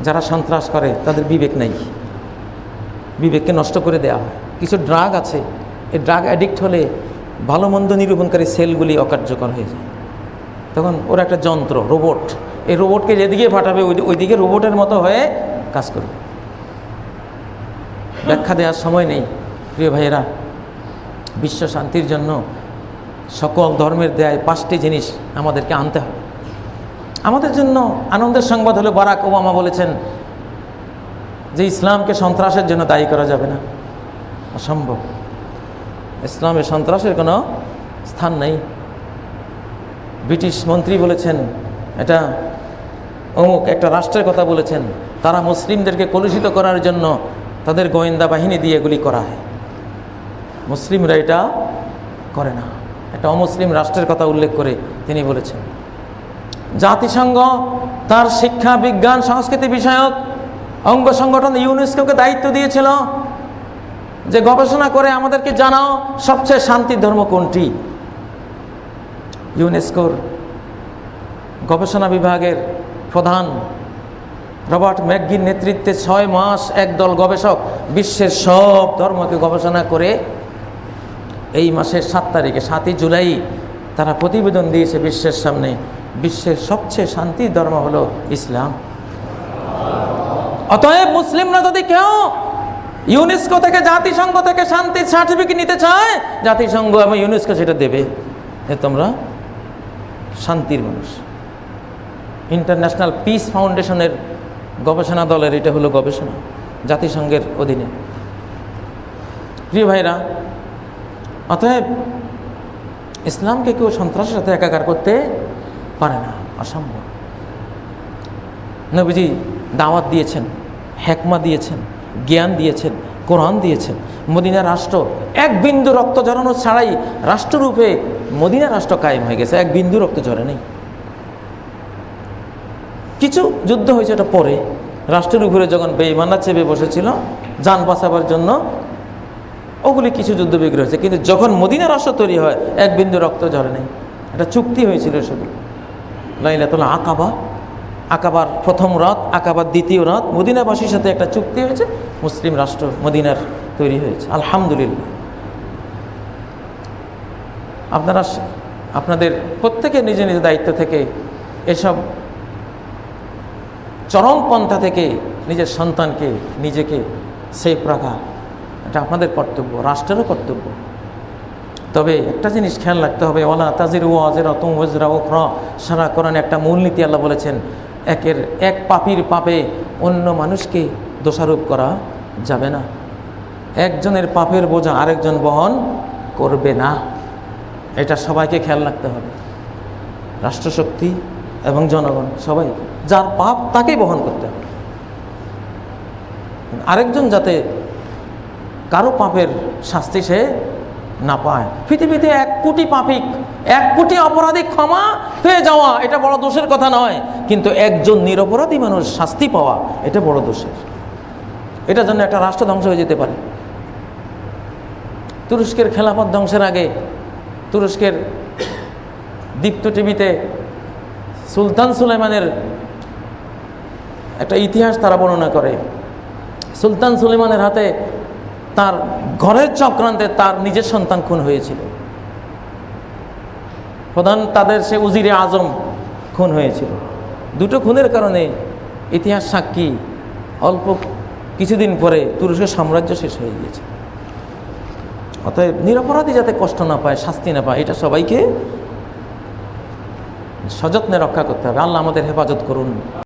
যারা সন্ত্রাস করে, তাদের বিবেক নেই। বিবেককে নষ্ট করে দেওয়া হয়। কিছু ড্রাগ আছে। এই ড্রাগ অ্যাডিক্ট হলে ভালো মন্দ নিরূপণকারী সেলগুলি অকার্যকর হয়ে যায়। তখন ওরা একটা যন্ত্র রোবট এই রোবটকে যেদিকে পাঠাবে, ওই ওইদিকে রোবটের মতো হয়ে কাজ করবে। ব্যাখ্যা দেওয়ার সময় নেই। প্রিয় ভাইয়েরা, বিশ্ব শান্তির জন্য সকল ধর্মের দেয় পাঁচটি জিনিস আমাদেরকে আনতে হবে। আমাদের জন্য আনন্দের সংবাদ হলো, বারাক ওবামা বলেছেন যে ইসলামকে সন্ত্রাসের জন্য দায়ী করা যাবে না। অসম্ভব। ইসলামে সন্ত্রাসের কোনো স্থান নেই। ব্রিটিশ মন্ত্রী বলেছেন, এটা অমুক একটা রাষ্ট্রের কথা বলেছেন, তারা মুসলিমদেরকে কলুষিত করার জন্য তাদের গোয়েন্দা বাহিনী দিয়ে এগুলি করা হয়। মুসলিমরা এটা করে না। একটা অমুসলিম রাষ্ট্রের কথা উল্লেখ করে তিনি বলেছেন। জাতিসংঘ, তার শিক্ষা, বিজ্ঞান, সংস্কৃতি বিষয়ক অঙ্গ সংগঠন ইউনেস্কোকে দায়িত্ব দিয়েছিল যে গবেষণা করে আমাদেরকে জানাও সবচেয়ে শান্তির ধর্ম কোনটি। ইউনেস্কোর গবেষণা বিভাগের প্রধান রবার্ট ম্যাকগির নেতৃত্বে ছয় মাস একদল গবেষক বিশ্বের সব ধর্মকে গবেষণা করে এই মাসের সাত তারিখে, সাতই জুলাই, তারা প্রতিবেদন দিয়েছে বিশ্বের সামনে। বিশ্বের সবচেয়ে শান্তির ধর্ম হলো ইসলাম। অতএব মুসলিমরা যদি কেউ ইউনেস্কো থেকে জাতিসংঘ থেকে শান্তির সার্টিফিকেট নিতে চায়, জাতিসংঘ এবং ইউনেস্কো সেটা দেবে। এ তোমরা শান্তির মানুষ। ইন্টারন্যাশনাল পিস ফাউন্ডেশনের গবেষণা দলের এটা হলো গবেষণা, জাতিসংঘের অধীনে। প্রিয় ভাইরা, অতএব ইসলামকে কেউ সন্ত্রাসের সাথে একাকার করতে পারে না, অসম্ভব। নবীজি দাওয়াত দিয়েছেন, হেকমা দিয়েছেন, জ্ঞান দিয়েছেন, কোরআন দিয়েছেন। মদিনা রাষ্ট্র এক বিন্দু রক্ত ঝরানো ছাড়াই রাষ্ট্ররূপে মদিনা রাষ্ট্র কায়েম হয়ে গেছে, এক বিন্দু রক্ত ঝরে নেই। কিছু যুদ্ধ হয়েছে এটা পরে। রাষ্ট্রের উপরে যখন বেইমানা চেপে বসেছিল, যান বাঁচাবার জন্য, ওগুলি কিছু যুদ্ধ বিগ্রহ হয়েছে, কিন্তু যখন মদিনা রাষ্ট্র তৈরি হয়, এক বিন্দু রক্ত ঝরে নেই। এটা চুক্তি হয়েছিল শুধু লাইলাতুল আকাবা। আকাবার প্রথম রাত আকাবার দ্বিতীয় রাত মদিনাবাসীর সাথে একটা চুক্তি হয়েছে। মুসলিম রাষ্ট্র মদিনার তৈরি হয়েছে। আলহামদুলিল্লাহ। আপনারা আপনাদের প্রত্যেকে নিজ নিজ দায়িত্ব থেকে এসব চরমপন্থা থেকে নিজের সন্তানকে, নিজেকে সেফ রাখা, এটা আপনাদের কর্তব্য, রাষ্ট্রেরও কর্তব্য। তবে একটা জিনিস খেয়াল রাখতে হবে ওলা তাজির ওয়াজের অতম ওজরা ওখরা সারা কোরআনে একটা মূলনীতি আল্লাহ বলেছেন, একের এক পাপির পাপে অন্য মানুষকে দোষারোপ করা যাবে না। একজনের পাপের বোঝা আরেকজন বহন করবে না। এটা সবাইকে খেয়াল রাখতে হবে। রাষ্ট্রশক্তি এবং জনগণ, সবাই, যার পাপ তাকেই বহন করতে হবে। আরেকজন যাতে কারও পাপের শাস্তি সে না পায়। পৃথিবীতে এক কোটি পাপিক, এক কোটি অপরাধী ক্ষমা হয়ে যাওয়া, এটা বড় দোষের কথা নয়। কিন্তু একজন নিরপরাধী মানুষ শাস্তি পাওয়া, এটা বড় দোষের। এটার জন্য একটা রাষ্ট্র ধ্বংস হয়ে যেতে পারে। তুরস্কের খেলাফত ধ্বংসের আগে তুরস্কের দীপ্ত টিভিতে সুলতান সুলেমানের একটা ইতিহাস তারা বর্ণনা করে। সুলতান সুলেমানের হাতে তার ঘরের চক্রান্তে তার নিজের সন্তান খুন হয়েছিল। প্রধান তাদের সে উজিরে আজম খুন হয়েছিল। দুটো খুনের কারণে ইতিহাস সাক্ষী অল্প কিছুদিন পরে তুরস্কের সাম্রাজ্য শেষ হয়ে গিয়েছে। অতএব নিরপরাধী যাতে কষ্ট না পায়, শাস্তি না পায়, এটা সবাইকে সযত্নে রক্ষা করতে হবে। আল্লাহ আমাদের হেফাজত করুন।